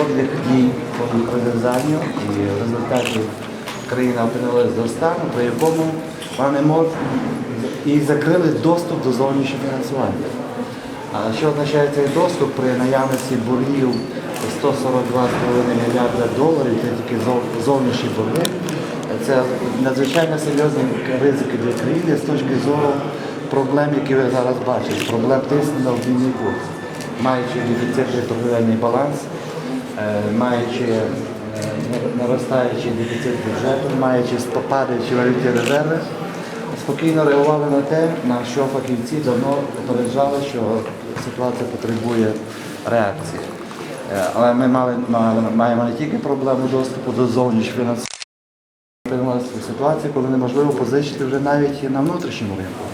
жодних дій по розв'язанню, і в результаті країна опинилася до стану, при якому вона не і закрили доступ до зовнішнього фінансування. А що означає цей доступ при наявності боргів 142,5 мільярда доларів, це тільки зовнішні борги. Це надзвичайно серйозні ризики для країни з точки зору проблем, які ви зараз бачите, проблем тиску на обмінний курс, маючи дефіцитний торговельний баланс, маючи е, наростаючий дефіцит бюджету, маючи падаючі валютні резерви, спокійно реагували на те, на що фахівці давно попереджали, що ситуація потребує реакції. Е, Але ми мали, маємо не тільки проблему доступу до зовнішнього фінансування, опинилися в ситуації, коли неможливо позичити вже навіть на внутрішньому ринку,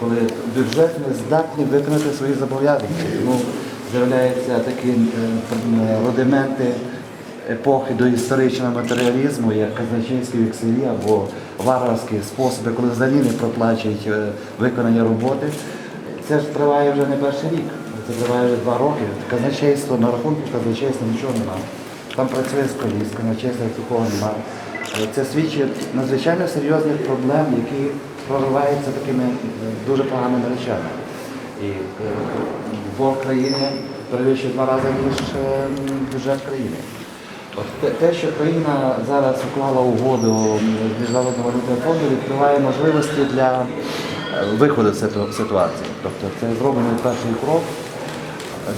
коли бюджет не здатний виконати свої зобов'язання. З'являються такі е, е, рудименти епохи до історичного матеріалізму, як казначейські векселі або варварські способи, коли взагалі не проплачують е, виконання роботи. Це ж триває вже не перший рік, це триває вже два роки. Казначейство, на рахунку казначейства нічого немає. Там працює скаліст, казначейства такого немає. Це свідчить надзвичайно серйозних проблем, які прориваються такими дуже поганими речами. І е, борг країни перевищує два рази, ніж е, бюджет країни. От те, те, що країна зараз уклала угоду з Міжнародним валютним фондом, відкриває можливості для е, виходу з ситу- ситуації. Тобто це зроблений перший крок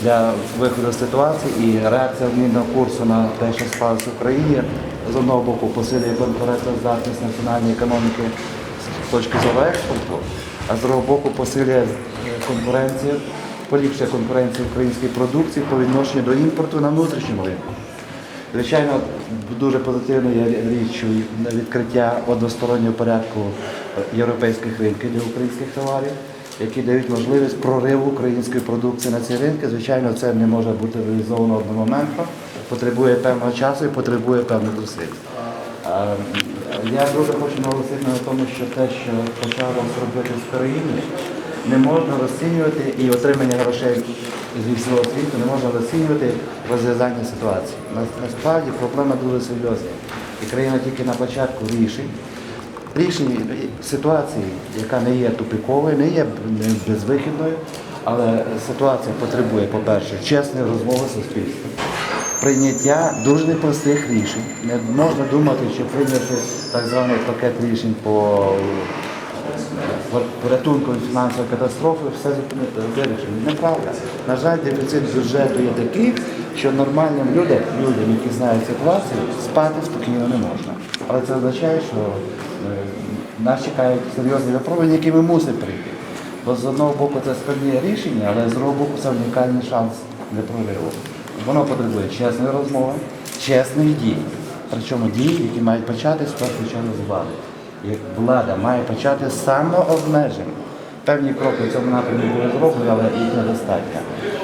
для виходу з ситуації і реакція змінного курсу на те, що склалося в країні, з одного боку посилює конкурентоздатність національної економіки з точки зору експорту, а з другого боку посилює конкуренцію, поліпшує конкуренцію української продукції по відношенню до імпорту на внутрішньому ринку. Звичайно, дуже позитивною є річчю відкриття одностороннього порядку європейських ринків для українських товарів, які дають можливість прориву української продукції на ці ринки. Звичайно, це не може бути реалізовано одномоментно, потребує певного часу і потребує певних зусиль. Я дуже хочу наголосити на тому, що те, що почалося робити в країні, не можна розцінювати і отримання грошей зі всього світу не можна розцінювати розв'язання ситуації. На- Насправді проблема дуже серйозна. І країна тільки на початку рішень. Рішень ситуації, яка не є тупиковою, не є безвихідною, але ситуація потребує, по-перше, чесної розмови з суспільством прийняття дуже непростих рішень. Не можна думати, що прийнявши так званий пакет рішень по порятунку від фінансової катастрофи, все зупинити вирішено. Неправда. На жаль, дефіцит бюджету є такий, що нормальним людям, людям, які знають ситуацію, спати спокійно не можна. Але це означає, що е, нас чекають серйозні випробування, які ми мусимо прийти. Бо з одного боку це складні рішення, але з другого боку це унікальний шанс для прориву. Воно потребує чесної розмови, чесних дій. Причому дії, які мають почати з першу чергу з влади. Влада має почати з самообмежень. Певні кроки в цьому напрямку були зроблені, але їх недостатньо.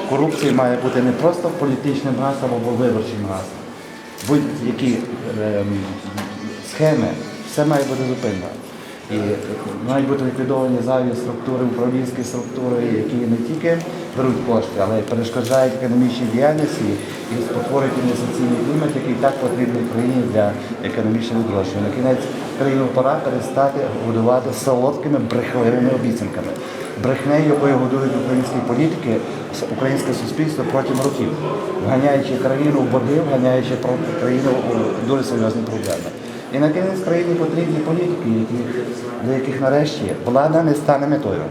Корупція має бути не просто політичним гаслом або виборчим гаслом. Будь-які ем, схеми, все має бути зупинено. І мають бути ліквідовані зайві структури, управлінські структури, які не тільки беруть кошти, але й перешкоджають економічній діяльності і спотворюють інвестиційний клімат, який так потрібний країні для економічного відродження. На кінець країну пора перестати годувати солодкими брехливими обіцянками. Брехнею, якою годують українські політики, українське суспільство протягом років, вганяючи країну в борги, вганяючи країну у дуже серйозні проблеми. І на кінець країні потрібні політики, які, для яких нарешті влада не стане метою,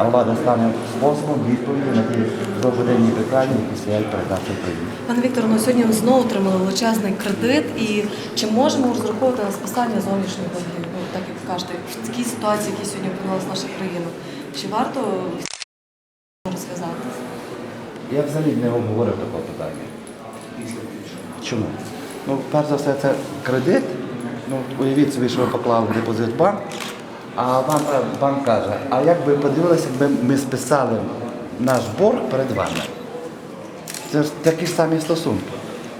а влада стане способом відповіді на ті довгоденні питання, які стоять перед нашою країною. Пане Вікторе, ну сьогодні ми знову отримали величезний кредит. І чи можемо розраховувати на списання зовнішніх боргів? Ну, так як ви кажете, в такій ситуації, в якій сьогодні опинилась наша країна, чи варто розв'язати? Я взагалі не обговорив такого питання. Чому? Ну, перш за все, це кредит. Ну, уявіть собі, що ви поклали депозит в банк, а вам е, банк каже, а як би подивилися, якби ми списали наш борг перед вами? Це ж такі ж самі стосунки.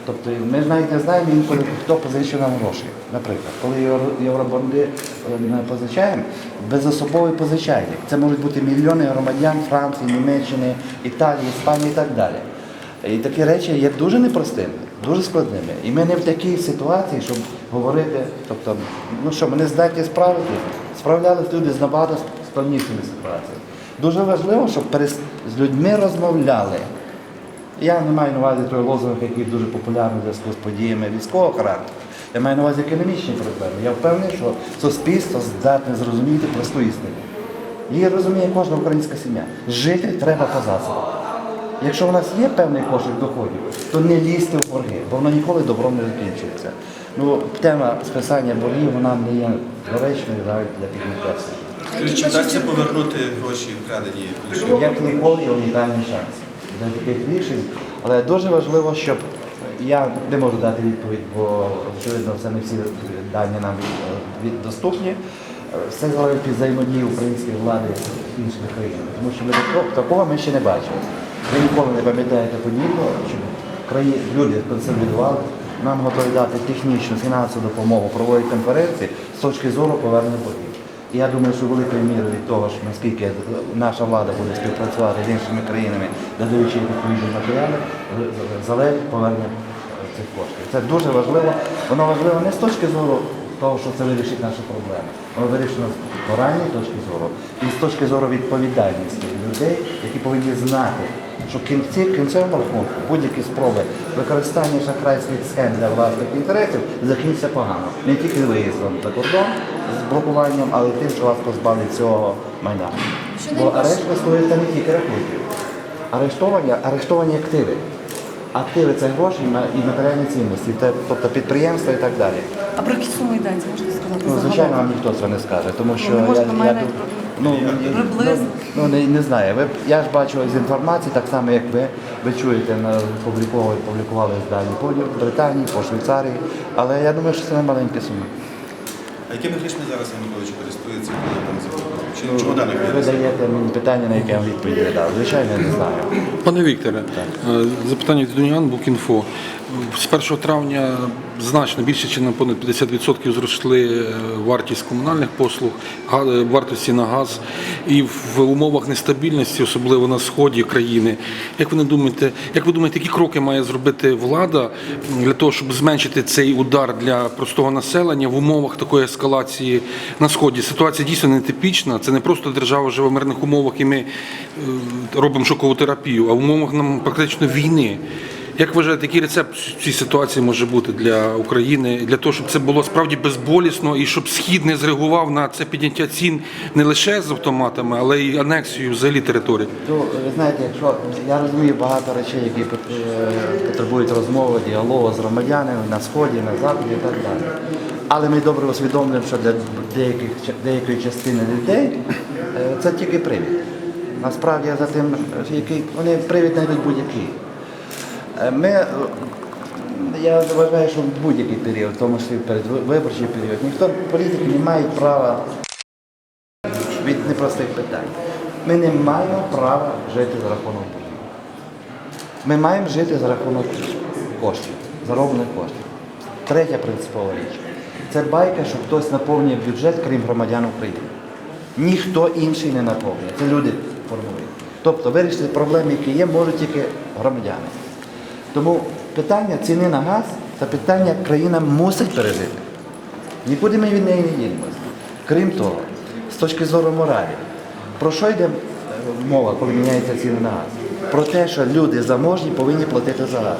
Тобто ми навіть не знаємо інколи, хто позичив нам гроші. Наприклад, коли євробонди е, позичаємо, безособовий позичальник. Це можуть бути мільйони громадян Франції, Німеччини, Італії, Іспанії і так далі. І такі речі є дуже непростими, дуже складними. І ми не в такій ситуації, щоб говорити, тобто, ну що, ми не здатні справити, справлялись люди з набагато складнішими ситуаціями. Дуже важливо, щоб з людьми розмовляли. Я не маю на увазі той лозунг, який дуже популярний в зв'язку з подіями військового характеру. Я маю на увазі економічні проблеми. Я впевнений, що суспільство здатне зрозуміти просту істину. Її розуміє кожна українська сім'я. Жити треба по засобах. Якщо у нас є певний кошик доходів, то не лізьте в борги, бо воно ніколи добром не закінчується. Ну, тема списання боргів вона не є доречною навіть для всіх. Скажіть, чи вдасться повернути гроші вкрадені? Як ніколи унікальний шанс для таких рішень. Але дуже важливо, щоб я не можу дати відповідь, бо очевидно це не всі дані нам від- доступні. Все залежить від взаємодії української влади з іншими країнами. Тому що ми такого, такого ми ще не бачили. Ви ніколи не пам'ятаєте подібного, щоб люди консолідували, нам готові дати технічну, фінансову допомогу, проводять конференції з точки зору повернення боргів. І я думаю, що великою мірою від того, що наскільки наша влада буде співпрацювати з іншими країнами, надаючи відповідні матеріали, залежить повернення цих коштів. Це дуже важливо. Воно важливо не з точки зору того, що це вирішить наші проблеми. Воно вирішено з моральної точки зору і з точки зору відповідальності людей, які повинні знати, що в кінці кінцевому рахунку будь-які спроби використання шахрайських схем для власних інтересів закінчаться погано. Не тільки виїздом за кордон з блокуванням, але й тим, що вас позбавлять цього майна. Бо арешт стосується не тільки рахунків. Арештовані, арештовані активи. Активи це гроші і матеріальні цінності, тобто підприємства і так далі. А про які суми йдеться, можете сказати? Ну, звичайно, вам ніхто це не скаже, тому що не можна я, я, ну, приблизно. ну, не, не знаю. Ви, я ж бачу з інформації, так само як ви, ви чуєте, на, публіковували, публікували дані по Британії, по Швейцарії, але я думаю, що це не маленькі суми. А якими грішми зараз Янукович користується, коли там заблокував? Чи чому даних Ви даєте мені питання, на яке я вам відповідь не дав. Звичайно, я не знаю. Пане Вікторе, е, запитання від Уніан Букінфо. З 1 травня значно більше, чи на понад 50% зросли е, вартість комунальних послуг, е, вартості на газ. І в умовах нестабільності, особливо на сході країни, як ви не думаєте, як ви думаєте, які кроки має зробити влада для того, щоб зменшити цей удар для простого населення в умовах такої ескалації на сході? Ситуація дійсно нетипічна. Це не просто держава живе в мирних умовах, і ми е, робимо шокову терапію, а в умовах нам практично війни. Як вважаєте, який рецепт в цій ситуації може бути для України, для того, щоб це було справді безболісно і щоб схід не зреагував на це підняття цін не лише з автоматами, але й анексією взагалі території? То, ви знаєте, якщо я розумію багато речей, які е, потребують розмови, діалогу з громадянами на сході, на заході і так далі. Але ми добре усвідомлюємо, що для деяких деякої частини людей е, це тільки привід. Насправді за тим, який вони привід знайдуть будь-який. Е, Ми, е, я вважаю, що в будь-який період, в тому числі перед виборчий період, ніхто політики не має права від непростих питань. Ми не маємо права жити за рахунок боргів. Ми маємо жити за рахунок коштів, зароблених коштів. Третя принципова річ. Це байка, що хтось наповнює бюджет, крім громадян України. Ніхто інший не наповнює. Це люди формують. Тобто вирішити проблеми, які є, можуть тільки громадяни. Тому питання ціни на газ це питання країна мусить пережити. Нікуди ми від неї не дінемося. Крім того, з точки зору моралі, про що йде е, мова, коли міняються ціни на газ? Про те, що люди заможні повинні платити за газ.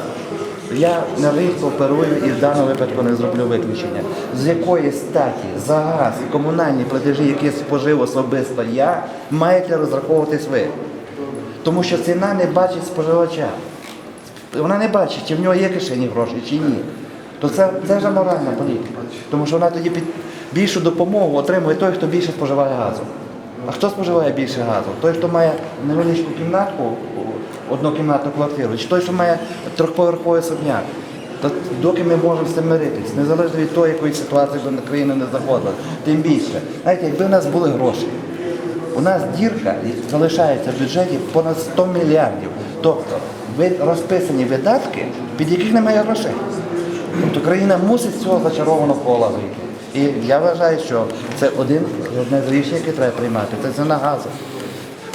Я на ринку оперую і в даному випадку не зроблю виключення. З якої статі за газ комунальні платежі, які спожив особисто я, маєте розраховуватись ви. Тому що ціна не бачить споживача. Вона не бачить, чи в нього є кишені гроші, чи ні. То це, це вже моральна політика. Тому що вона тоді під більшу допомогу отримує той, хто більше споживає газу. А хто споживає більше газу? Той, хто має невеличку кімнатку, однокімнатну квартиру, чи той, що має трьохповерховий особняк. То доки ми можемо з цим миритись, незалежно від того, якої ситуації до країни не заходила, тим більше. Знаєте, якби в нас були гроші, у нас дірка залишається в бюджеті понад 100 мільярдів. Тобто розписані видатки, під яких немає грошей. Тобто країна мусить з цього зачарованого кола вийти. І я вважаю, що це один одне з рішень, яке треба приймати. Це ціна газу.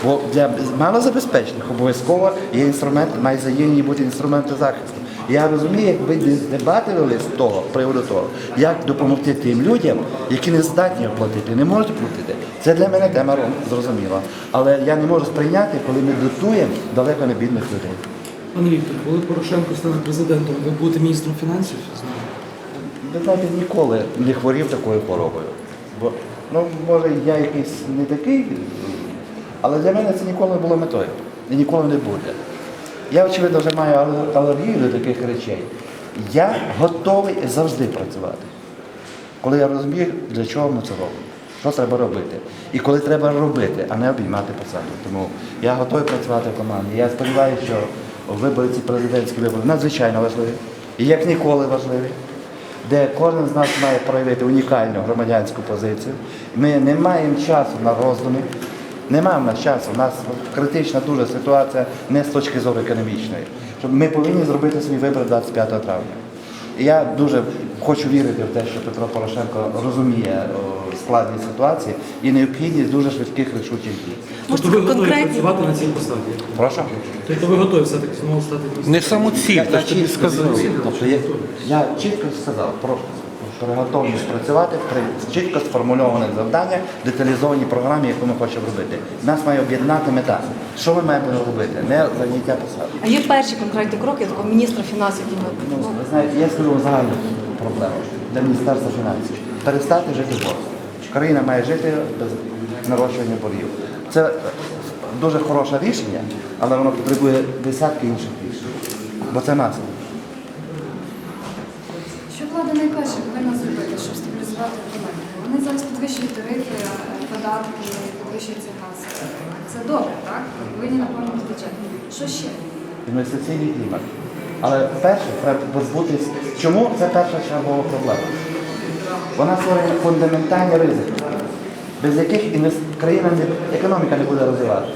Бо для малозабезпечених обов'язково є інструмент, має за бути інструменти захисту. Я розумію, якби дебати вели з того приводу того, як допомогти тим людям, які не здатні оплатити, не можуть платити. Це для мене тема зрозуміла. Але я не можу сприйняти, коли ми дотуємо далеко не бідних людей. Пане Віктор, коли Порошенко стане президентом, ви будете міністром фінансів? Ви знаєте, ніколи не хворів такою хворобою. Бо, ну, може, я якийсь не такий, але для мене це ніколи не було метою. І ніколи не буде. Я, очевидно, вже маю алергію до таких речей. Я готовий завжди працювати. Коли я розумію, для чого ми це робимо, що треба робити. І коли треба робити, а не обіймати посаду. Тому я готовий працювати в команді. Я сподіваюся, що вибори ці президентські вибори надзвичайно важливі. І як ніколи важливі де кожен з нас має проявити унікальну громадянську позицію. Ми не маємо часу на роздуми, не маємо часу. У нас критична дуже ситуація не з точки зору економічної. Ми повинні зробити свій вибір 25 травня. І я дуже хочу вірити в те, що Петро Порошенко розуміє складність ситуації і необхідність дуже швидких рішучих дій. Тобто ви готові працювати на цій посаді? Прошу. Тобто ви готові все-таки знову стати? Не самоціль, Я, я чітко сказав. сказав. Тобто я, я чітко сказав про, про готовність працювати при чітко сформульованих завданнях, деталізованій програмі, яку ми хочемо робити. Нас має об'єднати мета. Що ми маємо робити? Не заняття посади. А є перші конкретні кроки такого міністра фінансів, які ми Ну, ви знаєте, я скажу загальну проблему для Міністерства фінансів. Перестати жити боргом. Країна має жити без нарощування боргів. Це дуже хороше рішення, але воно потребує десятки інших рішень. Бо це наслідок. Що влада найперше повинна зробити, щоб стабілізувати економіку? Вони зараз підвищують тарифи, е, податки, підвищується газ. Це добре, так? Повинні наповнити бюджет. Що ще? інвестиційний клімат. Але перше, треба позбутись. Чому це перша чергова проблема? Вона створює фундаментальні ризики, без яких країна не, економіка не буде розвиватися.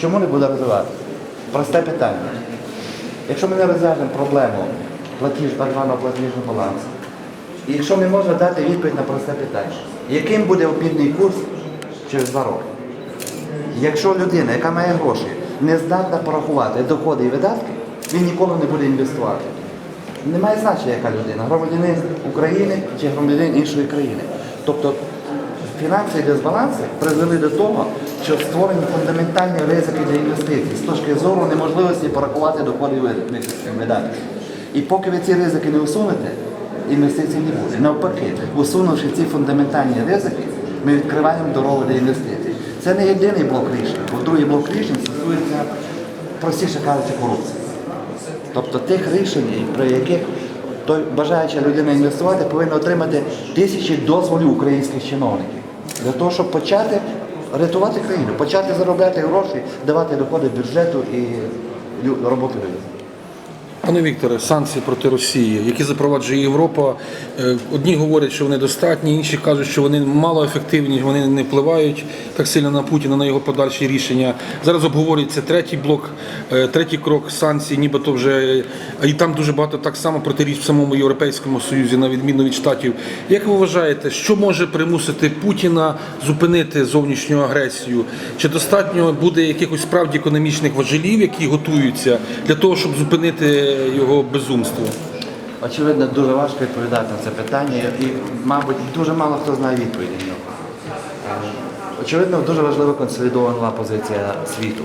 Чому не буде розвиватися? Просте питання. Якщо ми не розв'яжемо проблему платіж так званого платіжного балансу, і якщо ми можемо дати відповідь на просте питання, яким буде обмінний курс через два роки? Якщо людина, яка має гроші, не здатна порахувати доходи і видатки, він ніколи не буде інвестувати. Немає значення, яка людина, громадянин України чи громадянин іншої країни. Тобто фінансові дисбаланси призвели до того, що створені фундаментальні ризики для інвестицій з точки зору неможливості порахувати доходи і видатки. І поки ви ці ризики не усунете, інвестицій не буде. Навпаки, усунувши ці фундаментальні ризики, ми відкриваємо дорогу для інвестицій. Це не єдиний блок рішень, бо другий блок рішень стосується, простіше кажучи, корупції. Тобто тих рішень, при яких той бажаюча людина інвестувати, повинна отримати тисячі дозволів українських чиновників для того, щоб почати рятувати країну, почати заробляти гроші, давати доходи бюджету і лю- роботи людям. Пане Вікторе, санкції проти Росії, які запроваджує Європа, е, одні говорять, що вони достатні, інші кажуть, що вони малоефективні, вони не впливають так сильно на Путіна, на його подальші рішення. Зараз обговорюється третій блок, е, третій крок санкцій, нібито вже і там дуже багато так само протиріч в самому Європейському Союзі, на відміну від штатів. Як ви вважаєте, що може примусити Путіна зупинити зовнішню агресію? Чи достатньо буде якихось справді економічних важелів, які готуються для того, щоб зупинити його безумство? Очевидно, дуже важко відповідати на це питання, і, мабуть, дуже мало хто знає відповіді на нього. Очевидно, дуже важлива консолідована позиція світу.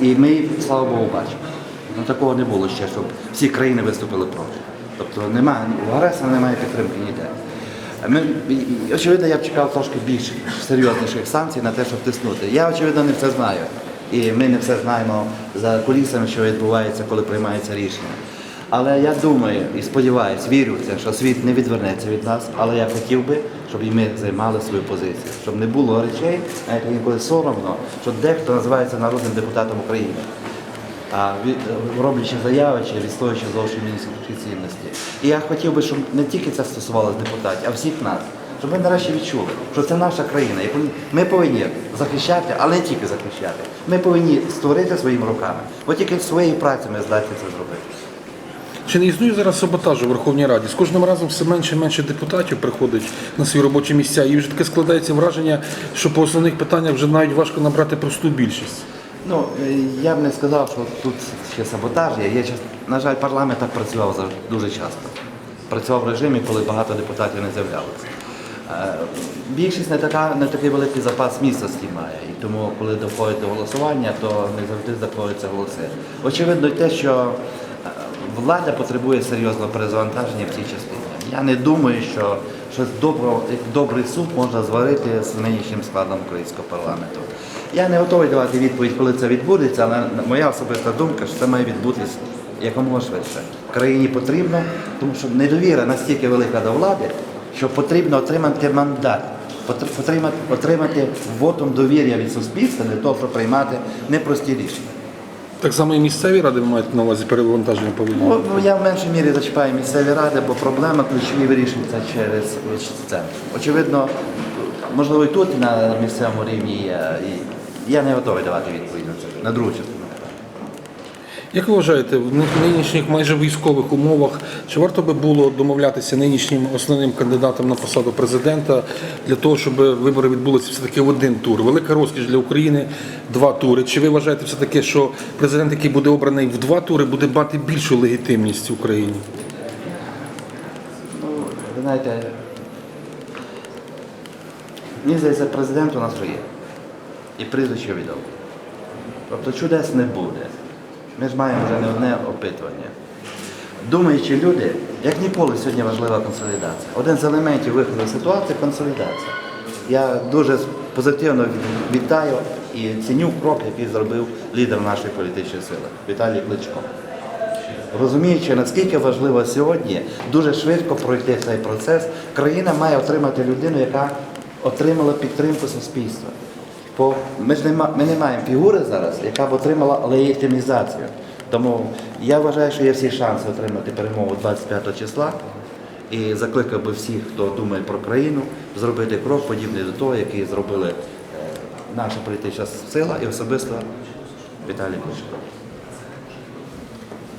І ми слава Богу, бачимо. Ну, такого не було ще, щоб всі країни виступили проти. Тобто немає, у агресора немає підтримки ніде. Ми, очевидно, я б чекав трошки більш серйозніших санкцій на те, щоб тиснути. Я, очевидно, не все знаю. І ми не все знаємо за кулісами, що відбувається, коли приймається рішення. Але я думаю і сподіваюся, вірю в це, що світ не відвернеться від нас, але я хотів би, щоб і ми займали свою позицію, щоб не було речей, навіть інколи соромно, що дехто називається народним депутатом України, а роблячи заяви чи відстоюючи зовсім інші цінності. І я хотів би, щоб не тільки це стосувалося депутатів, а всіх нас. Щоб ми нарешті відчули, що це наша країна, яку ми повинні захищати, але не тільки захищати. Ми повинні створити своїми руками. Бо тільки своєю працею ми здатні це зробити. Чи не існує зараз саботажу в Верховній Раді? З кожним разом все менше і менше депутатів приходить на свої робочі місця, і вже таке складається враження, що по основних питаннях вже навіть важко набрати просту більшість. Ну, е, я б не сказав, що тут ще саботаж є. час- На жаль, парламент так працював дуже часто. Працював в режимі, коли багато депутатів не з'являлося. Е, Більшість не, така, не такий великий запас місцевості має. І тому, коли доходить до голосування, то не завжди знаходяться голоси. Очевидно, те, що е, влада потребує серйозного перезавантаження в цій частині. Я не думаю, що щось добро, добрий суп можна зварити з нинішнім складом українського парламенту. Я не готовий давати відповідь, коли це відбудеться, але моя особиста думка, що це має відбутись якомога швидше. Країні потрібно, тому що недовіра настільки велика до влади, що потрібно отримати мандат, потрібно отримати вотом довір'я від суспільства для того, щоб приймати непрості рішення. Так само і місцеві ради маєте на увазі перевантаження повинні. Ну, ну, я в меншій мірі зачіпаю місцеві ради, бо проблема ключові вирішується через центр. Очевидно, можливо, і тут на місцевому рівні є. І я не готовий давати відповідь на це, на другу частину. Як ви вважаєте, в нинішніх майже військових умовах чи варто би було домовлятися нинішнім основним кандидатом на посаду президента для того, щоб вибори відбулися все таки в один тур? Велика розкіш для України два тури. Чи ви вважаєте все таки, що президент, який буде обраний в два тури, буде мати більшу легітимність в Україні? Ну, ви знаєте, мені здається, президент у нас вже є. І прізвище відомо. Тобто чудес не буде. Ми ж маємо вже не одне опитування. Думаючи люди, як ніколи сьогодні важлива консолідація. Один з елементів виходу з ситуації консолідація. Я дуже позитивно вітаю і ціню крок, який зробив лідер нашої політичної сили Віталій Кличко. Розуміючи, наскільки важливо сьогодні дуже швидко пройти цей процес, країна має отримати людину, яка отримала підтримку суспільства. Бо ми не, не маємо фігури зараз, яка б отримала легітимізацію. Тому я вважаю, що є всі шанси отримати перемогу 25 числа. І закликав би всіх, хто думає про країну, зробити крок подібний до того, який зробили е, наша політична сила і особисто Віталій Кличко.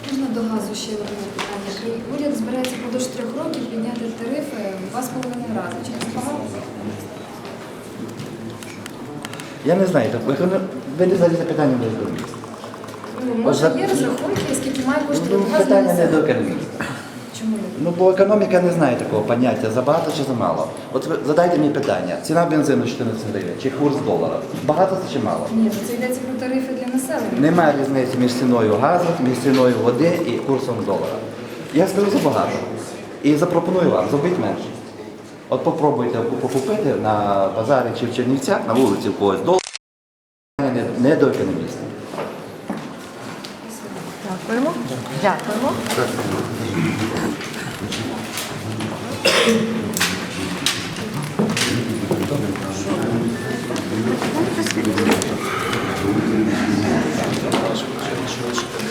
Можна до газу ще одне питання. Уряд збирається впродовж трьох років підняти тарифи два з половиною рази. Чи це багато? Я не знаю, так, ви, не задали питання до. Ну, може, є розрахунки, скільки має Ну, коштувати на питання не до економіста. Чому? Ну, бо економіка не знає такого поняття, забагато чи замало. От ви задайте мені питання, ціна бензину 14 гривень, чи курс долара. Багато це чи мало? Ні, ну, це йдеться про тарифи для населення. Немає різниці між ціною газу, між ціною води і курсом долара. Я скажу забагато. І запропоную вам, зробіть менше. От попробуйте покупити на базарі чи в Чернівцях, на вулиці в когось долар. Не, до економіста. Дякуємо. Дякуємо.